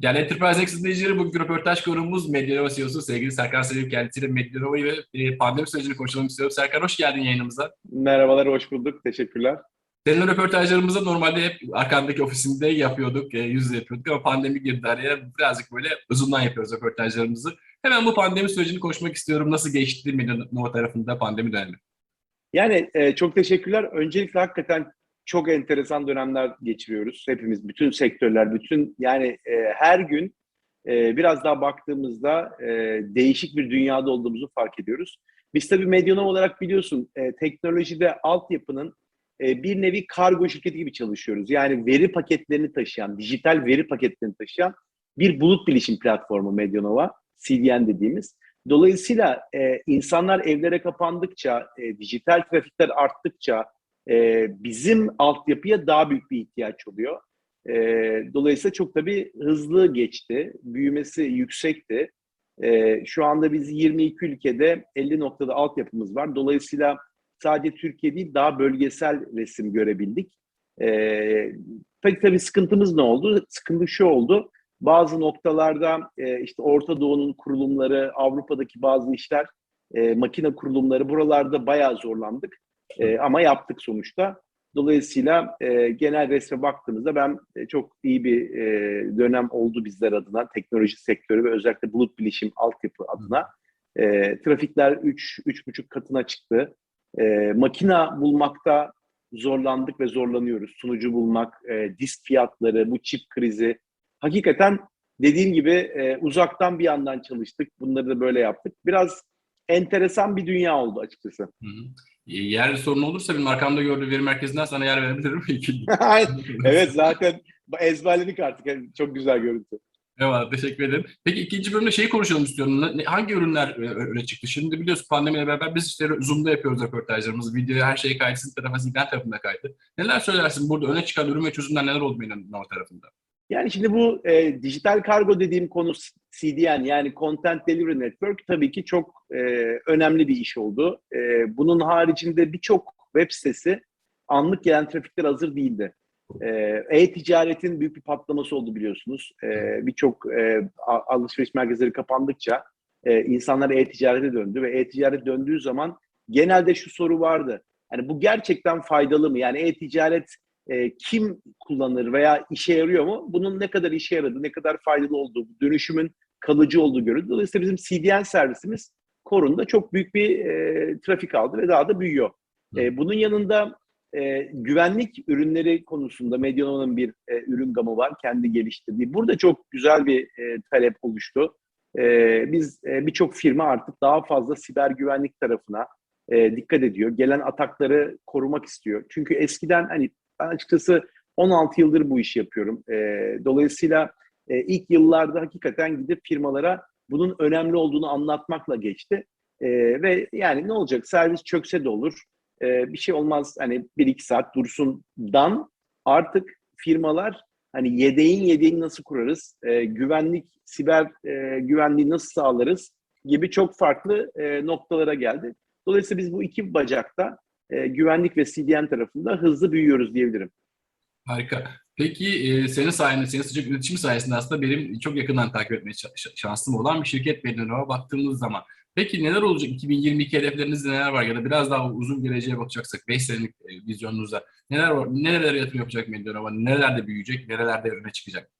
Yani Enterprise Access izleyicileri bugün röportaj konuğumuz Medyanova CEO'su sevgili Serkan Sevim kendisiyle Medyanova'yı ve e, pandemi sürecini konuşalım istiyorum. Serkan hoş geldin yayınımıza. Merhabalar, hoş bulduk. Teşekkürler. Seninle röportajlarımızı normalde hep arkandaki ofisinde yapıyorduk, e, yüz yüze yapıyorduk ama pandemi girdi araya. Birazcık böyle uzundan yapıyoruz röportajlarımızı. Hemen bu pandemi sürecini konuşmak istiyorum. Nasıl geçti Medyanova tarafında pandemi dönemi? Yani e, çok teşekkürler. Öncelikle hakikaten çok enteresan dönemler geçiriyoruz. Hepimiz, bütün sektörler, bütün yani e, her gün e, biraz daha baktığımızda e, değişik bir dünyada olduğumuzu fark ediyoruz. Biz tabii Medyanov olarak biliyorsun e, teknolojide altyapının e, bir nevi kargo şirketi gibi çalışıyoruz. Yani veri paketlerini taşıyan, dijital veri paketlerini taşıyan bir bulut bilişim platformu Medyanova, CDN dediğimiz. Dolayısıyla e, insanlar evlere kapandıkça, e, dijital trafikler arttıkça e, bizim altyapıya daha büyük bir ihtiyaç oluyor. E, dolayısıyla çok tabii hızlı geçti, büyümesi yüksekti. E, şu anda biz 22 ülkede 50 noktada altyapımız var. Dolayısıyla sadece Türkiye değil daha bölgesel resim görebildik. E, peki tabii sıkıntımız ne oldu? Sıkıntı şu oldu. Bazı noktalarda e, işte Orta Doğu'nun kurulumları, Avrupa'daki bazı işler, e, makine kurulumları buralarda bayağı zorlandık. E, ama yaptık sonuçta. Dolayısıyla e, genel resme baktığımızda ben e, çok iyi bir e, dönem oldu bizler adına, teknoloji sektörü ve özellikle bulut bilişim altyapı adına. E, trafikler 3-3,5 katına çıktı. E, makina bulmakta zorlandık ve zorlanıyoruz. Sunucu bulmak, e, disk fiyatları, bu çip krizi. Hakikaten dediğim gibi e, uzaktan bir yandan çalıştık. Bunları da böyle yaptık. Biraz enteresan bir dünya oldu açıkçası. Hı hı. Yer sorunu olursa benim arkamda gördüğüm veri merkezinden sana yer verebilirim. evet zaten ezberledik artık. Yani çok güzel görüntü. Evet, teşekkür ederim. Peki ikinci bölümde şeyi konuşalım istiyorum. Ne- Hangi ürünler e, öne çıktı? Şimdi biliyorsun pandemiyle beraber biz işte Zoom'da yapıyoruz röportajlarımızı. Videoya her şey sizin tarafa, sizden tarafında kaydı. Neler söylersin burada öne çıkan ürün ve çözümler neler oldu benim tarafında? Yani şimdi bu e, dijital kargo dediğim konu CDN yani Content Delivery Network tabii ki çok e, önemli bir iş oldu. E, bunun haricinde birçok web sitesi anlık gelen trafikler hazır değildi. E, E-ticaretin büyük bir patlaması oldu biliyorsunuz. E, birçok e, alışveriş merkezleri kapandıkça e, insanlar e-ticarete döndü ve e-ticaret döndüğü zaman genelde şu soru vardı. Yani bu gerçekten faydalı mı? Yani e-ticaret e, kim kullanır veya işe yarıyor mu? Bunun ne kadar işe yaradı, ne kadar faydalı olduğu, dönüşümün kalıcı olduğu görüldü. Dolayısıyla bizim CDN servisimiz Korun'da çok büyük bir e, trafik aldı ve daha da büyüyor. E, bunun yanında e, güvenlik ürünleri konusunda Medyanova'nın bir e, ürün gamı var, kendi geliştirdiği. Burada çok güzel bir e, talep oluştu. E, biz e, birçok firma artık daha fazla siber güvenlik tarafına e, dikkat ediyor. Gelen atakları korumak istiyor. Çünkü eskiden hani ben açıkçası 16 yıldır bu işi yapıyorum. E, dolayısıyla e, ilk yıllarda hakikaten gidip firmalara bunun önemli olduğunu anlatmakla geçti. E, ve yani ne olacak servis çökse de olur. E, bir şey olmaz hani 1-2 saat dursundan artık firmalar hani yedeğin yedeğini nasıl kurarız, e, güvenlik, siber e, güvenliği nasıl sağlarız gibi çok farklı e, noktalara geldi. Dolayısıyla biz bu iki bacakta e, güvenlik ve CDN tarafında hızlı büyüyoruz diyebilirim. Harika. Peki e, senin sayende, senin sıcak iletişim sayesinde aslında benim çok yakından takip etmeye şa- şa- şansım olan bir şirket Medyanova baktığımız zaman. Peki neler olacak? 2022 hedeflerinizde neler var? Ya da biraz daha uzun geleceğe bakacaksak 5 senelik e, vizyonunuzda neler var? Nerelere yatırım yapacak Medyanova? Nerelerde büyüyecek? Nerelerde öne çıkacak?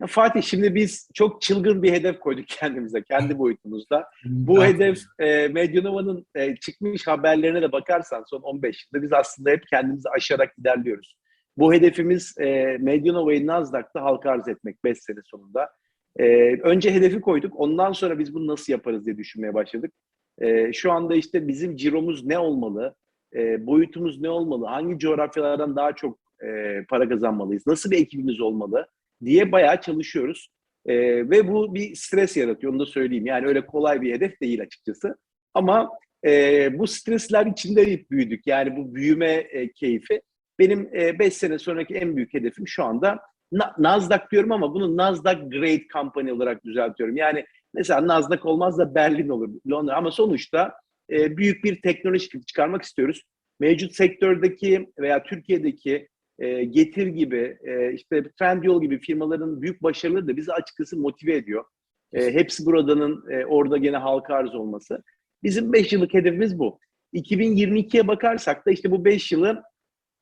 Ya Fatih şimdi biz çok çılgın bir hedef koyduk kendimize, kendi boyutumuzda. Bu hedef e, Medyanova'nın e, çıkmış haberlerine de bakarsan son 15 yılda biz aslında hep kendimizi aşarak ilerliyoruz. Bu hedefimiz e, Medyanova'yı Nasdaq'ta halka arz etmek 5 sene sonunda. E, önce hedefi koyduk. Ondan sonra biz bunu nasıl yaparız diye düşünmeye başladık. E, şu anda işte bizim ciromuz ne olmalı? E, boyutumuz ne olmalı? Hangi coğrafyalardan daha çok e, para kazanmalıyız? Nasıl bir ekibimiz olmalı? Diye bayağı çalışıyoruz. E, ve bu bir stres yaratıyor onu da söyleyeyim. Yani öyle kolay bir hedef değil açıkçası. Ama e, bu stresler içinde büyüdük. Yani bu büyüme e, keyfi. Benim 5 e, sene sonraki en büyük hedefim şu anda Na- Nasdaq diyorum ama bunu Nasdaq Great Company olarak düzeltiyorum. Yani mesela Nasdaq olmaz da Berlin olur, Londra ama sonuçta e, büyük bir teknoloji çıkarmak istiyoruz. Mevcut sektördeki veya Türkiye'deki e, Getir gibi, e, işte Trendyol gibi firmaların büyük başarıları da bizi açıkçası motive ediyor. E, hepsi buradanın e, orada gene halka arz olması. Bizim 5 yıllık hedefimiz bu. 2022'ye bakarsak da işte bu 5 yılı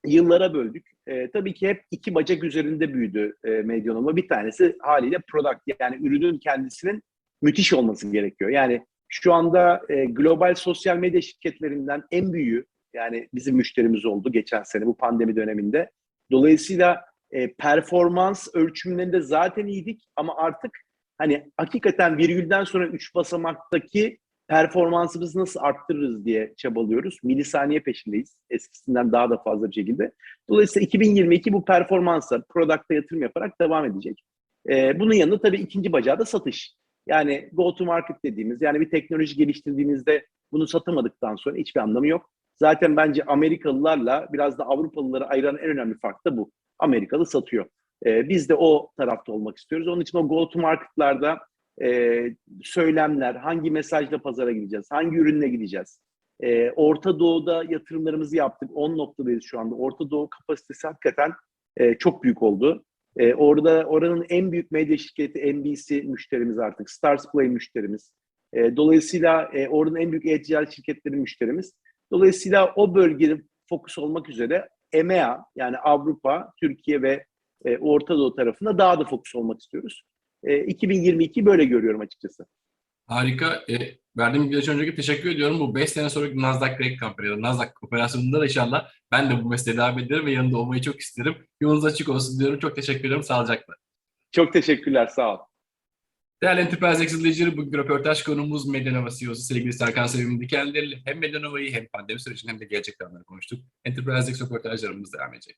yıllara böldük. E, tabii ki hep iki bacak üzerinde büyüdü e, Medyonoma. Bir tanesi haliyle product yani ürünün kendisinin müthiş olması gerekiyor. Yani şu anda e, global sosyal medya şirketlerinden en büyüğü yani bizim müşterimiz oldu geçen sene bu pandemi döneminde. Dolayısıyla e, performans ölçümlerinde zaten iyiydik ama artık hani hakikaten virgülden sonra üç basamaktaki performansımızı nasıl arttırırız diye çabalıyoruz. Milisaniye peşindeyiz. Eskisinden daha da fazla bir şekilde. Dolayısıyla 2022 bu performansa, product'a yatırım yaparak devam edecek. Ee, bunun yanında tabii ikinci bacağı da satış. Yani go to market dediğimiz, yani bir teknoloji geliştirdiğimizde bunu satamadıktan sonra hiçbir anlamı yok. Zaten bence Amerikalılarla biraz da Avrupalıları ayıran en önemli fark da bu. Amerikalı satıyor. Ee, biz de o tarafta olmak istiyoruz. Onun için o go to market'larda e, söylemler, hangi mesajla pazara gideceğiz, hangi ürünle gideceğiz. E, Orta Doğu'da yatırımlarımızı yaptık. 10 noktadayız şu anda. Orta Doğu kapasitesi hakikaten e, çok büyük oldu. E, orada oranın en büyük medya şirketi NBC müşterimiz artık. Stars Play müşterimiz. E, dolayısıyla e, oranın en büyük e-ticaret şirketleri müşterimiz. Dolayısıyla o bölgede fokus olmak üzere EMEA yani Avrupa, Türkiye ve e, Orta Doğu tarafında daha da fokus olmak istiyoruz. E, 2022 böyle görüyorum açıkçası. Harika. E, verdiğim bilgi için önceki teşekkür ediyorum. Bu 5 sene sonraki Nasdaq Direct Company ya da Nasdaq operasyonunda da inşallah ben de bu mesleğe devam ederim ve yanında olmayı çok isterim. Yolunuz açık olsun diyorum. Çok teşekkür ediyorum. Sağlıcakla. Çok teşekkürler, sağ ol. Değerli Enterprise izleyicileri, bugün röportaj konuğumuz Medyanova CEO'su sevgili Serkan Sevim Dikenderli. Hem Medyanova'yı hem pandemi sürecini hem de gelecek planları konuştuk. Enterprise röportajlarımız devam edecek.